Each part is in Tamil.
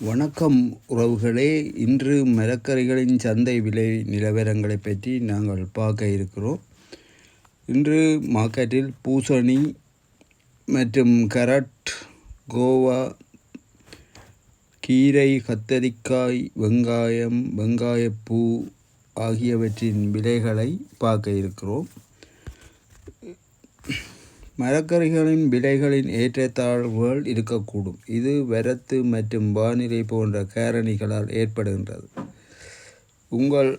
வணக்கம் உறவுகளே. இன்று மரக்கறிகளின் சந்தை விலை நிலவரங்களை பற்றி நாங்கள் பார்க்க இருக்கிறோம். இன்று மார்க்கெட்டில் பூசணி மற்றும் கரட் கோவா கீரை கத்தரிக்காய் வெங்காயம் வெங்காயப்பூ ஆகியவற்றின் விலைகளை பார்க்க இருக்கிறோம். மரக்கறிகளின் விலைகளின் ஏற்றத்தாழ்வுகள் இருக்கக்கூடும். இது வரத்து மற்றும் வானிலை போன்ற காரணிகளால் ஏற்படுகின்றது. உங்கள்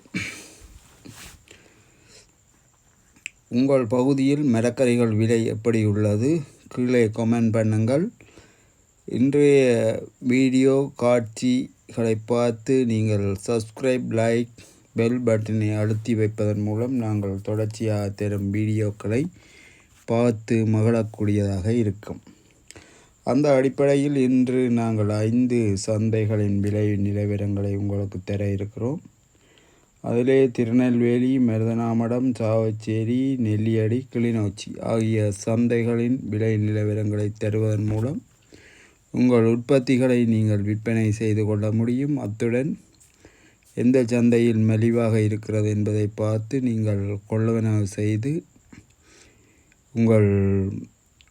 உங்கள் பகுதியில் மரக்கறிகள் விலை எப்படி உள்ளது? கீழே கமெண்ட் பண்ணுங்கள். இன்றைய வீடியோ காட்சிகளை பார்த்து நீங்கள் சப்ஸ்கிரைப் லைக் பெல் பட்டனை அழுத்தி வைப்பதன் மூலம் நாங்கள் தொடர்ச்சியாக தரும் வீடியோக்களை பார்த்து மகிழக்கூடியதாக இருக்கும். அந்த அடிப்படையில் இன்று நாங்கள் ஐந்து சந்தைகளின் விலை நிலவரங்களை உங்களுக்கு தர இருக்கிறோம். அதிலே திருநெல்வேலி மருதனாமடம் சாவச்சேரி நெல்லியடி கிளிநொச்சி ஆகிய சந்தைகளின் விலை நிலவரங்களை தருவதன் மூலம் உங்கள் உற்பத்திகளை நீங்கள் விற்பனை செய்து கொள்ள முடியும். அத்துடன் எந்த சந்தையில் மலிவாக இருக்கிறது என்பதை பார்த்து நீங்கள் கொள்ளவனவு செய்து உங்கள்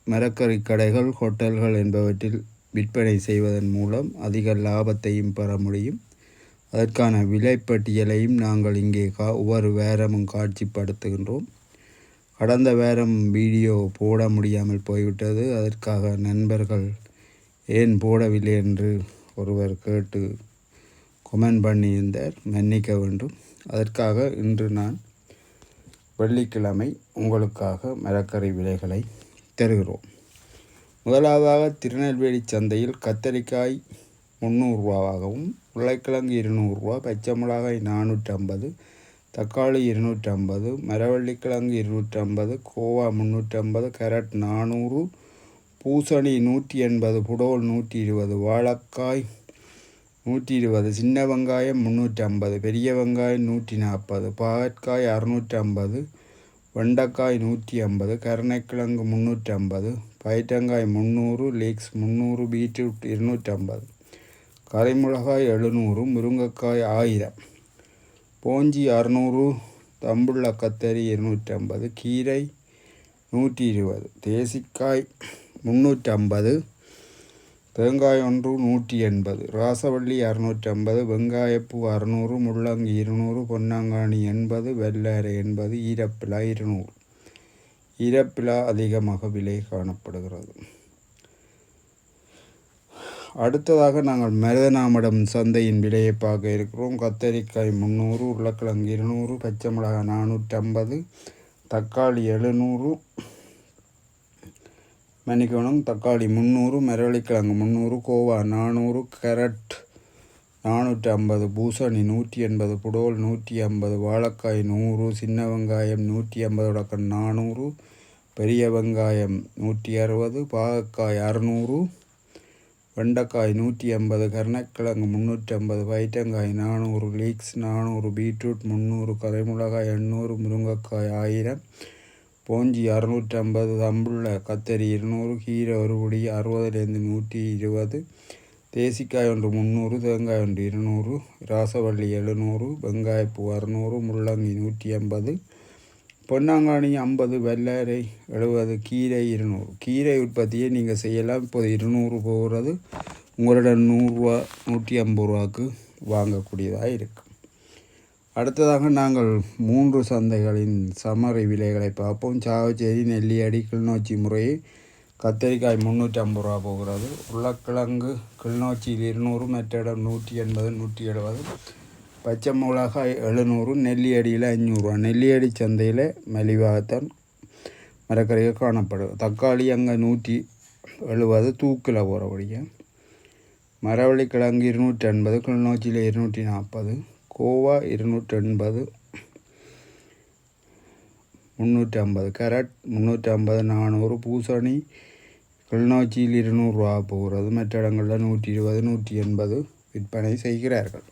மரக்கறி கடைகள் ஹோட்டல்கள் என்பவற்றில் விற்பனை செய்வதன் மூலம் அதிக லாபத்தையும் பெற முடியும். அதற்கான விலைப்பட்டியலையும் நாங்கள் இங்கே கா ஒவ்வொரு வாரமும் காட்சிப்படுத்துகின்றோம். கடந்த வாரம் வீடியோ போட முடியாமல் போய்விட்டது. அதற்காக நண்பர்கள் ஏன் போடவில்லை என்று ஒருவர் கேட்டு கொமெண்ட் பண்ணியிருந்தார். மன்னிக்க வேண்டும். அதற்காக இன்று நான் வெள்ளிக்கிழமை உங்களுக்காக மரக்கறி விலைகளை தருகிறோம். முதலாவதாக திருநெல்வேலி சந்தையில் கத்தரிக்காய் முந்நூறுரூவாவாகவும் உருளைக்கிழங்கு இருநூறுரூவா பச்சை மிளகாய் நானூற்றம்பது தக்காளி இருநூற்றம்பது மரவள்ளிக்கிழங்கு இருநூற்றம்பது கோவா முந்நூற்றம்பது கேரட் நானூறு பூசணி நூற்றி எண்பது புடோல் நூற்றி இருபது வாழைக்காய் நூற்றி இருபது சின்ன வெங்காயம் முந்நூற்றி ஐம்பது பெரிய வெங்காயம் நூற்றி நாற்பது பாகற்காய் அறுநூற்றி ஐம்பது வெண்டைக்காய் நூற்றி ஐம்பது கருணைக்கிழங்கு முந்நூற்றி ஐம்பது பயிற்றங்காய் முந்நூறு. லீக்ஸ் முந்நூறு. பீட்ரூட் இருநூற்றி ஐம்பது கரைமிளகாய் எழுநூறு. முருங்கைக்காய் ஆயிரம். போஞ்சி அறுநூறு. தம்புள்ள கத்தரி இருநூற்றி ஐம்பது கீரை நூற்றி இருபது தேசிக்காய் முந்நூற்றி ஐம்பது தேங்காய் ஒன்று நூற்றி எண்பது ராசவள்ளி அறுநூற்றம்பது வெங்காயப்பூ அறுநூறு முள்ளங்கி இருநூறு பொன்னாங்காணி எண்பது வெள்ளரை எண்பது ஈரப்பிலா இருநூறு. ஈரப்பிலா அதிகமாக விலை காணப்படுகிறது. அடுத்ததாக நாங்கள் மருதநாமடம் சந்தையின் விலையை பார்க்க இருக்கிறோம். கத்தரிக்காய் முந்நூறு உருளைக்கிழங்கு இருநூறு பச்சை மிளகாய் நானூற்றம்பது தக்காளி எழுநூறு மன்னிக்கணும் தக்காளி முந்நூறு மரவள்ளிக்கிழங்கு முந்நூறு கோவா நானூறு கேரட் நானூற்றி ஐம்பது பூசணி நூற்றி எண்பது புடோல் நூற்றி ஐம்பது வாழைக்காய் நூறு சின்ன வெங்காயம் நூற்றி ஐம்பது நானூறு பெரிய வெங்காயம் நூற்றி அறுபது பாகக்காய் அறுநூறு வெண்டைக்காய் நூற்றி ஐம்பது கருணக்கிழங்கு முந்நூற்றி ஐம்பது வைட்டங்காய் நானூறு லீக்ஸ் நானூறு பீட்ரூட் முந்நூறு கரைமிளகாய் எண்ணூறு முருங்கைக்காய் ஆயிரம் போஞ்சி அறுநூற்றம்பது தம்புள்ள கத்தரி இருநூறு கீரை ஒரு பொடி அறுபதுலேருந்து நூற்றி இருபது தேசிக்காய் ஒன்று முந்நூறு தேங்காய் ஒன்று இருநூறு ராசவள்ளி எழுநூறு வெங்காயப்பூ அறுநூறு முள்ளங்கி நூற்றி ஐம்பது பொன்னாங்காணி ஐம்பது வெள்ளரை எழுபது கீரை இருநூறு. கீரை உற்பத்தியை நீங்கள் செய்யலாம். இப்போது இருநூறு போகிறது. உங்களிடம் நூறுரூவா நூற்றி ஐம்பது ரூபாக்கு வாங்கக்கூடியதாக இருக்குது அடுத்ததாக நாங்கள் மூன்று சந்தைகளின் சமரி விலைகளை பார்ப்போம். சாவச்சேரி நெல்லியடி கிளிநொச்சி முறையை கத்தரிக்காய் முந்நூற்றி ஐம்பது ரூபா போகிறது. உருளைக்கிழங்கு கிளிநொச்சியில் இருநூறு மற்ற இடம் நூற்றி எண்பது நூற்றி எழுபது. பச்சை மிளகாய் எழுநூறு நெல்லியடியில் அஞ்சூறுரூவா நெல்லியடி சந்தையில் மலிவாகத்தான் மரக்கறிகள் காணப்படும் தக்காளி அங்கே நூற்றி எழுபது தூக்கில் போகிறபடியே. மரவள்ளி கிழங்கு இருநூற்றி எண்பது கிளிநொச்சியில் இருநூற்றி நாற்பது. கோவா இருநூற்றி எண்பது முந்நூற்றி ஐம்பது கேரட் முந்நூற்றி ஐம்பது நானூறு பூசணி கிளிநொச்சியில் இருநூறுரூவா போகிறது. மற்ற இடங்களில் நூற்றி இருபது நூற்றி எண்பது விற்பனை செய்கிறார்கள்.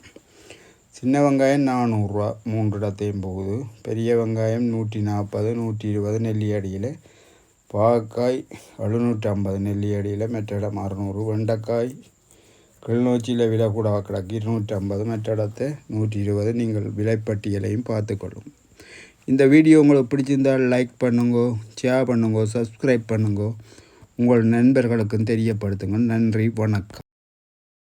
சின்ன வெங்காயம் நானூறுரூவா மூன்று இடத்தையும் போகுது. பெரிய வெங்காயம் நூற்றி நாற்பது நூற்றி இருபது நெல்லி அடியில். பாகக்காய் எழுநூற்றி ஐம்பது நெல்லி அடியில் மற்ற இடம் அறுநூறு. வெண்டைக்காய் கிளிநொச்சியில் விலை கூட கிடக்கு இருநூற்றி ஐம்பது மற்ற இடத்து நூற்றி இருபது நீங்கள் விலைப்பட்டியலையும் பார்த்துக்கொள்ளும். இந்த வீடியோ உங்களுக்கு பிடிச்சிருந்தால் லைக் பண்ணுங்க ஷேர் பண்ணுங்க சப்ஸ்கிரைப் பண்ணுங்க. உங்கள் நண்பர்களுக்கும் தெரியப்படுத்துங்க நன்றி வணக்கம்.